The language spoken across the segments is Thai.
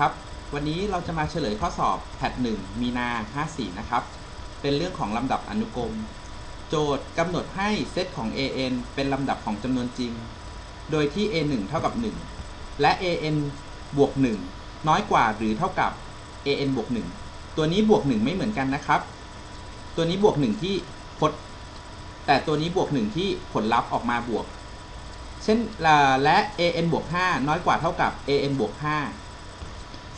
ครับ วันนี้เราจะมาเฉลยข้อสอบแพท1มีนา 54 นะครับ เป็นเรื่องของลำดับอนุกรม โจทย์กำหนดให้เซตของ an เป็นลำดับของจำนวนจริง โดยที่ a1 เท่ากับ 1 และ an บวก 1 น้อยกว่าหรือเท่ากับ an บวก 1 ตัวนี้บวก 1 ไม่เหมือนกันนะครับ ตัวนี้บวก 1 ที่พจน์ แต่ตัวนี้บวก 1 ที่ผลลัพธ์ออกมาบวก เช่นและ an บวก 5 น้อยกว่าเท่ากับ an บวก 5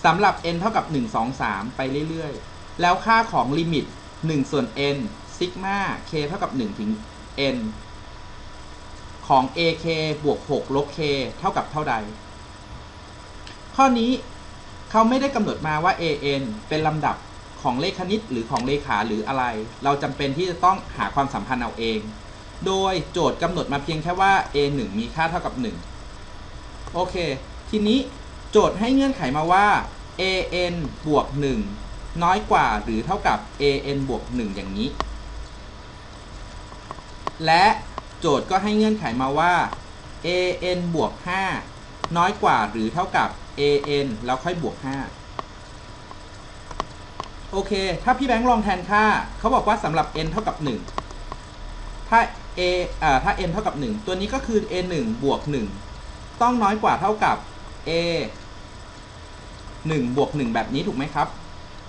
สำหรับ n เท่ากับ 1 2 3 ไปเรื่อยๆ แล้วค่าของลิมิต 1 ส่วน n ซิกมา k เท่ากับ 1 ถึง n ของ ak บวก 6 ลบ k เท่ากับเท่าใด ข้อนี้เขาไม่ได้กำหนดมาว่า an เป็นลำดับของเลขคณิตหรือของเลขาหรืออะไร เราจำเป็นที่จะต้องหาความสัมพันธ์เอาเอง โดยโจทย์กำหนดมาเพียงแค่ว่า a 1มีค่าเท่ากับ 1 โอเค ทีนี้ โจทย์ให้เงื่อนไขมาว่า an บวก 1 น้อยกว่าหรือเท่ากับ an บวก 1 อย่างนี้ และโจทย์ก็ให้เงื่อนไขมาว่า an บวก 5 น้อยกว่าหรือเท่ากับ an แล้วค่อยบวก 5 โอเค ถ้าพี่แบงค์ลองแทนค่า เขาบอกว่าสำหรับ n เท่ากับ 1 ถ้า a อ่าถ้า n เท่ากับ 1 ตัวนี้ก็คือ a 1บวก 1 ต้องน้อยกว่าเท่ากับ a 1บวก1แบบนี้ถูกไหมครับ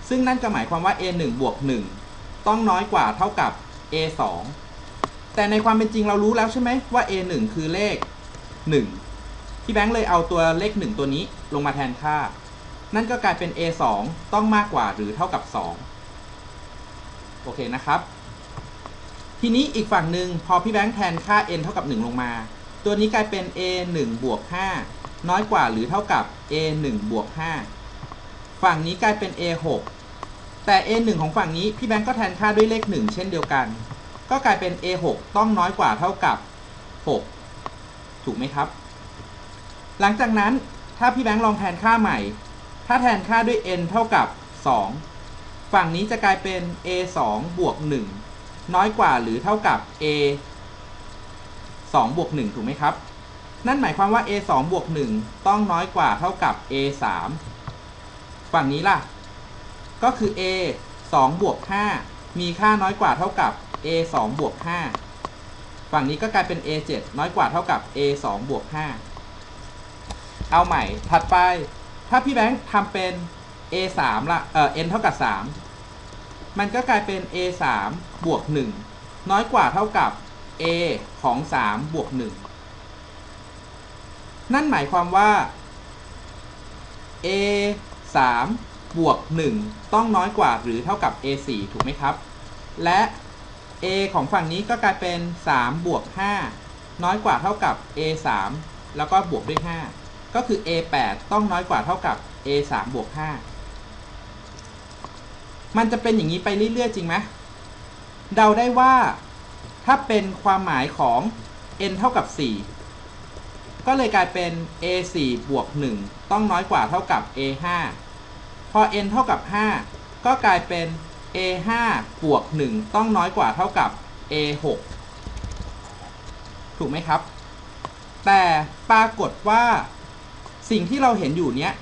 ซึ่งนั่นก็หมายความว่า a 1บวก1ต้องน้อยกว่าเท่ากับ a 2แต่ในความเป็นจริงเรารู้แล้วใช่ไหมว่า a 1คือเลข 1 พี่แบงค์เลยเอาตัวเลข 1 ตัวนี้ลงมาแทนค่า นั่นก็กลายเป็น a 2ต้องมากกว่าหรือเท่ากับ 2 โอเคนะครับ ทีนี้อีกฝั่งหนึ่งพอพี่แบงค์แทนค่า n เท่ากับ 1 ลงมา ตัวนี้กลายเป็น a 1บวก5น้อยกว่าหรือเท่ากับ a 1บวก5 ฝั่งนี้กลายเป็น a 6 แต่ a 1 ของฝั่งนี้พี่แบงค์ก็แทนค่าด้วยเลข 1 เช่นเดียวกัน ก็กลายเป็น a 6 ต้องน้อยกว่าเท่ากับ 6 ถูกไหมครับ หลังจากนั้นถ้าพี่แบงค์ลองแทนค่าใหม่ ถ้าแทนค่าด้วย n เท่ากับ 2 ฝั่งนี้จะกลายเป็น a 2 บวก 1 น้อยกว่าหรือเท่ากับ a 2บวก1ถูกไหมครับ นั่นหมายความว่า a 2บวก1ต้องน้อยกว่าเท่ากับ a 3 ฝั่งนี้ล่ะ ก็คือ a 2บวก5มีค่าน้อยกว่าเท่ากับ a 2บวก5ฝั่งนี้ก็กลายเป็น a 7น้อยกว่าเท่ากับ a 2บวก5เอาใหม่ถัดไป ถ้าพี่แบงค์ทำเป็น a 3ละเอ่อ n เท่ากับ 3 มันก็กลายเป็น a 3บวก1น้อยกว่าเท่ากับ a ของ 3 บวก 1 นั่นหมายความว่า a 3 บวก 1 ต้องน้อยกว่าหรือเท่ากับ a 4ถูกไหมครับ และ a ของฝั่งนี้ก็กลายเป็น 3 บวก 5 น้อยกว่าเท่ากับ a 3แล้วก็บวกด้วย 5 ก็คือ a 8ต้องน้อยกว่าเท่ากับ a 3บวก 5 มันจะเป็นอย่างนี้ไปเรื่อย ๆ จริงไหมเดาได้ว่าถ้าเป็นความหมายของ n เท่ากับ 4 ก็เลยกลายเป็น a 4 บวก 1 ต้องน้อยกว่าเท่ากับ a 5 พอ n เท่ากับ 5 ก็กลายเป็น a 5 บวก 1 ต้องน้อยกว่าเท่ากับ a 6 ถูกไหมครับ แต่ปรากฏว่าสิ่งที่เราเห็นอยู่เนี้ย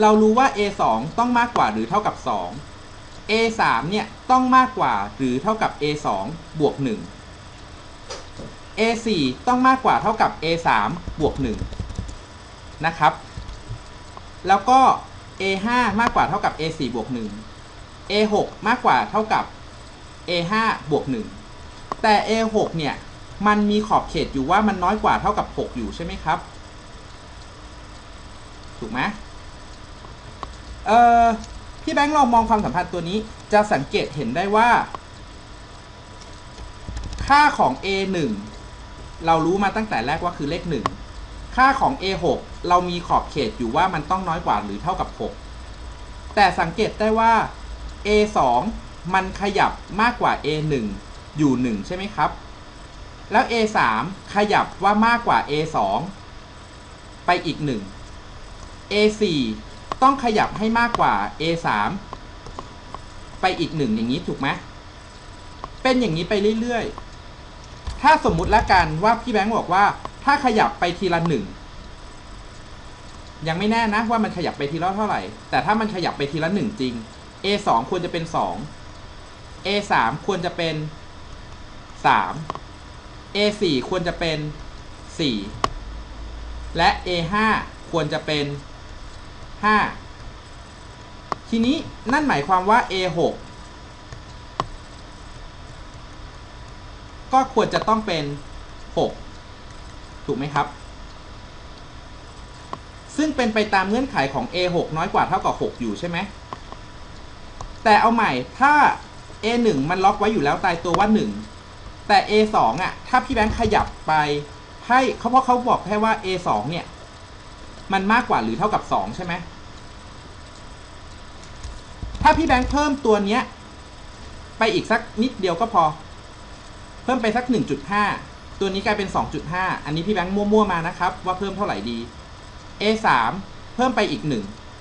เรารู้ว่า a 2 ต้องมากกว่าหรือเท่ากับ 2 a 3 เนี่ยต้องมากกว่าหรือเท่ากับ a 2 บวก 1 a 4 ต้องมากกว่าเท่ากับ a 3 บวก1นะครับ แล้วก็ a 5 มากกว่าเท่ากับ a 4 บวก1 a 6 มากกว่าเท่ากับ a 5 บวก1แต่ a 6 เนี่ยมันมีขอบเขตอยู่ว่ามันน้อยกว่าเท่ากับ 6 อยู่ใช่ไหมครับ ถูกไหมเอ่อพี่แบงค์ลองมองความสัมพันธ์ตัวนี้จะสังเกตเห็นได้ว่า ค่าของ a 1 เรารู้มาตั้งแต่แรกว่าคือเลข 1 ค่าของ a 6เรามีขอบเขตอยู่ว่ามันต้องน้อยกว่าหรือเท่ากับ 6 แต่สังเกตได้ว่า a 2มันขยับมากกว่า a 1อยู่ 1 ใช่ไหมครับ แล้ว a 3ขยับว่ามากกว่า a 2ไปอีก 1 a 4ต้องขยับให้มากกว่า a 3ไปอีก 1 อย่างนี้ถูกไหมเป็นอย่างนี้ไปเรื่อยๆ ถ้าสมมุติละกันว่าพี่แบงค์บอกว่าถ้าขยับไปทีละหนึ่งยังไม่แน่นะว่ามันขยับไปทีละเท่าไหร่ แต่ถ้ามันขยับไปทีละหนึ่งจริง a สองควรจะเป็นสอง a สามควรจะเป็นสาม a สี่ควรจะเป็นสี่และ a ห้าควรจะเป็นห้าทีนี้นั่นหมายความว่า a ห ก็ควรจะต้องเป็นหกถูกไหมครับ ซึ่งเป็นไปตามเงื่อนไขของ a 6น้อยกว่าเท่ากับ 6 อยู่ใช่ไหม แต่เอาใหม่ถ้า a 1มันล็อกไว้อยู่แล้วตายตัวว่า 1 แต่ a 2อะ ถ้าพี่แบงค์ขยับไปให้เขาเพราะเขาบอกแค่ว่า a 2เนี่ย มันมากกว่าหรือเท่ากับ 2 ใช่ไหมถ้าพี่แบงค์เพิ่มตัวเนี้ย ไปอีกสักนิดเดียวก็พอ เพิ่มไปสัก 1.5 ตัวนี้กลายเป็น 2.5 อันนี้พี่แบงค์มั่วๆมานะครับ ว่าเพิ่มเท่าไหร่ดี A 3เพิ่มไปอีก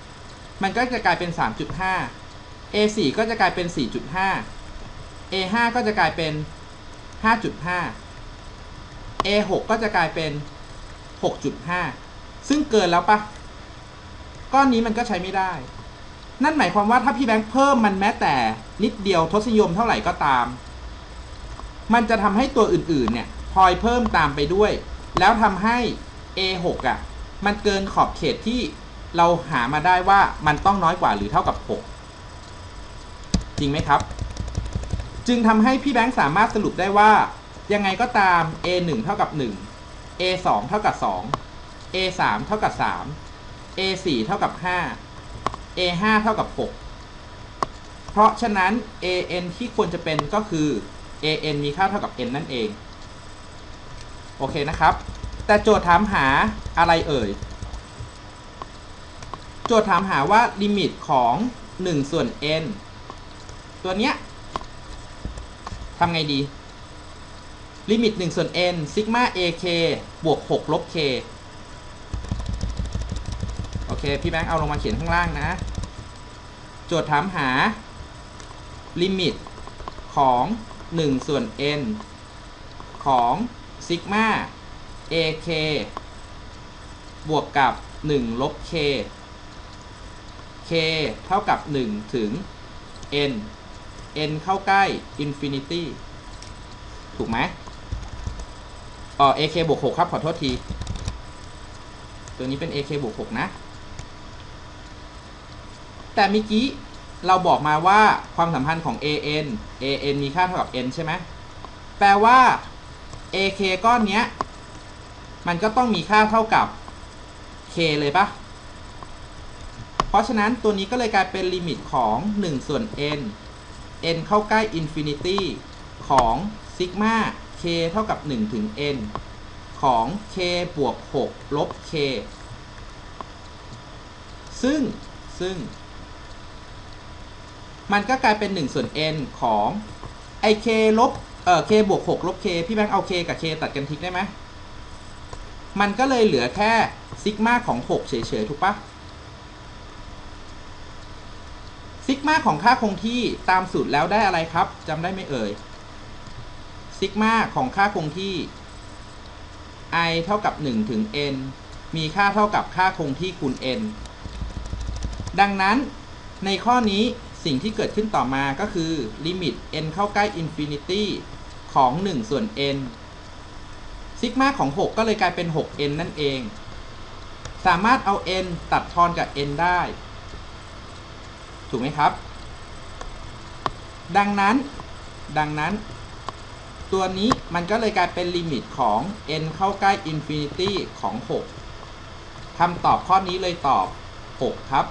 1 มันก็จะกลายเป็น 3.5 A 4ก็จะกลายเป็น 4.5 A 5ก็จะกลายเป็น 5.5 A 6ก็จะกลายเป็น 6.5 ซึ่งเกินแล้วปะก้อนนี้มันก็ใช้ไม่ได้ นั่นหมายความว่าถ้าพี่แบงค์เพิ่มมันแม้แต่นิดเดียวทศนิยมเท่าไหร่ก็ตาม มันจะทำให้ตัวอื่นๆเนี่ยพลอยเพิ่มตามไปด้วย แล้วทำให้ A6 อะ มันเกินขอบเขตที่เราหามาได้ว่ามันต้องน้อยกว่าหรือเท่ากับ 6 จริงไหมครับ จึงทำให้พี่แบงค์สามารถสรุปได้ว่า ยังไงก็ตาม A1 เท่ากับ 1 A2 เท่ากับ 2 A3 เท่ากับ 3 A4 เท่ากับ 5 A5 เท่ากับ 6 เพราะฉะนั้น AN ที่ควรจะเป็นก็คือ AN มีค่าเท่ากับ N นั่นเอง โอเคนะครับ แต่โจทย์ถามหาอะไรเอ่ย โจทย์ถามหาว่าลิมิตของ 1 ส่วน n ตัวเนี้ยทำไงดี ลิมิต 1 ส่วน n ซิกมา ak บวก 6 ลบ k โอเค พี่แบงค์เอาลงมาเขียนข้างล่างนะ โจทย์ถามหา ลิมิตของ 1 ส่วน n ของซิกมา ak บวกกับ 1 ลบ k k เท่ากับ 1 ถึง n n เข้าใกล้ infinity ถูกไหมอ๋อ ak บวก 6 ครับ ขอโทษที ตัวนี้เป็น ak บวก 6 นะ แต่เมื่อกี้ เราบอกมาว่าความสัมพันธ์ของ an an มีค่าเท่ากับ n ใช่ไหมแปลว่า ak ก้อนเนี้ย มันก็ต้องมีค่าเท่ากับ k เลยปะเพราะฉะนั้นตัวนี้ก็เลยกลายเป็นลิมิตของ 1 ส่วน n n เข้าใกล้ infinity ของซิกมา k เท่ากับ 1 ถึง n ของ k บวก 6 ลบ k ซึ่งซึ่ง มันก็กลายเป็น1ส่วน n ของไอ k ลบเอ่อ k บวก6ลบ k พี่แบงค์เอา k กับ k ตัดกันทิ้งได้ไหมมันก็เลยเหลือแค่ซิกมาของ 6 เฉยๆ ถูกปะซิกมาของค่าคงที่ตามสูตรแล้วได้อะไรครับจำได้ไหมเอ่ยซิกมาของค่าคงที่ i เท่ากับ 1 ถึง n มีค่าเท่ากับค่าคงที่คูณ n ดังนั้นในข้อนี้ สิ่งที่เกิดขึ้นต่อมาก็คือลิมิต n เข้าใกล้ infinity ของ 1 ส่วน n ซิกมาของ 6 ก็เลยกลายเป็น 6n นั่นเอง สามารถเอา n ตัดทอนกับ n ได้ ถูกไหมครับ ดังนั้น ดังนั้น ตัวนี้มันก็เลยกลายเป็นลิมิตของ n เข้าใกล้ infinity ของ 6คำตอบข้อนี้เลยตอบ 6 ครับ